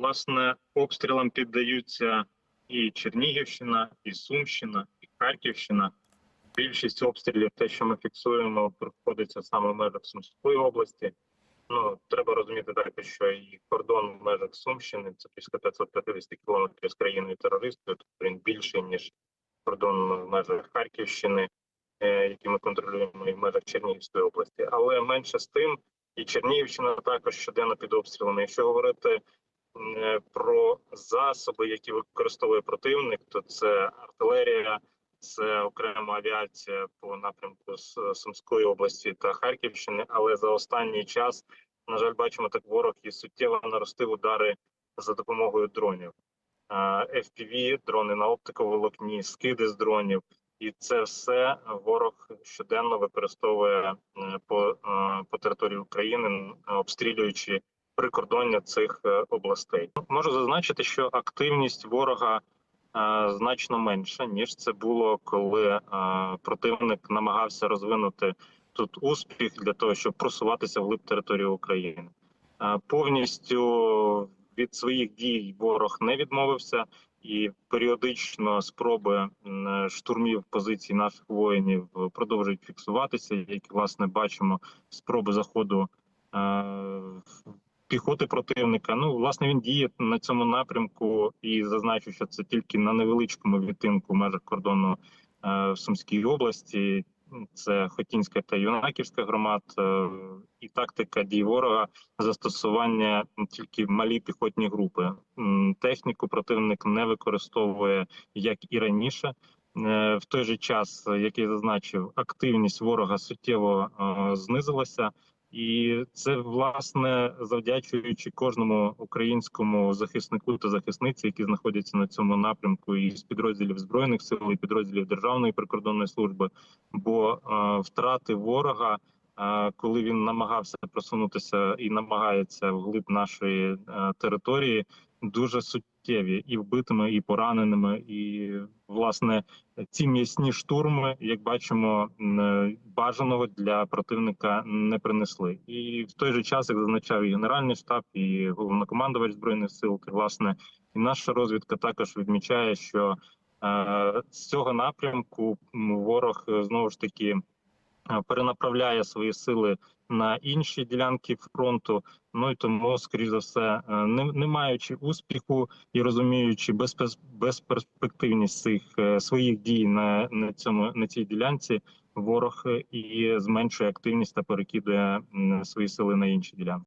власне обстрілам піддаються і Чернігівщина, і Сумщина, і Харківщина. Більшість обстрілів, те, що ми фіксуємо, проходиться саме в межах Сумської області. Ну треба розуміти також, що і кордон в межах Сумщини це близько 550 кілометрів з країною терористою. Тобто він більший ніж кордон в межах Харківщини, е, які ми контролюємо, і в межах Чернігівської області. Але менше з тим, і Чернігівщина також щоденно під обстрілами. Якщо говорити про засоби, які використовує противник, то це артилерія, це окрема авіація по напрямку Сумської області та Харківщини. Але за останній час, на жаль, бачимо так, ворог і суттєво наростив удари за допомогою дронів. Е, FPV, дрони на оптиковолокні, скиди з дронів, і це все ворог щоденно використовує е, по, е, по території України, обстрілюючи прикордоння цих е, областей. Можу зазначити, що активність ворога е, значно менша ніж це було, коли е, противник намагався розвинути тут успіх для того, щоб просуватися вглиб території України. Повністю від своїх дій ворог не відмовився, і періодично спроби штурмів позицій наших воїнів продовжують фіксуватися. Як власне бачимо, спроби заходу піхоти противника. Ну, власне, він діє на цьому напрямку, і зазначу, що це тільки на невеличкому відтинку в межах кордону е, в Сумській області. Це Хотінська та Юнаківська громад, е, і тактика дій ворога застосування тільки малі піхотні групи. Техніку противник не використовує як і раніше. Е, В той же час, е, як я зазначив, активність ворога суттєво знизилася, і це власне завдячуючи кожному українському захиснику та захисниці, які знаходяться на цьому напрямку, і з підрозділів збройних сил, і підрозділів Державної прикордонної служби. Бо е, втрати ворога, е, коли він намагався просунутися і намагається вглиб нашої е, території, дуже суттєві і вбитими, і пораненими, і власне ці м'ясні штурми, як бачимо, е, бажаного для противника не принесли. І в той же час, як зазначав і генеральний штаб, і головнокомандувач збройних сил, власне і наша розвідка також відмічає, що е, з цього напрямку ворог е, знову ж таки перенаправляє свої сили на інші ділянки фронту. Ну і тому, скоріш за все, е, не, не маючи успіху і розуміючи безперспективність цих е, своїх дій на, на цьому на цій ділянці, ворог е, і зменшує активність та перекидує свої сили на інші ділянки.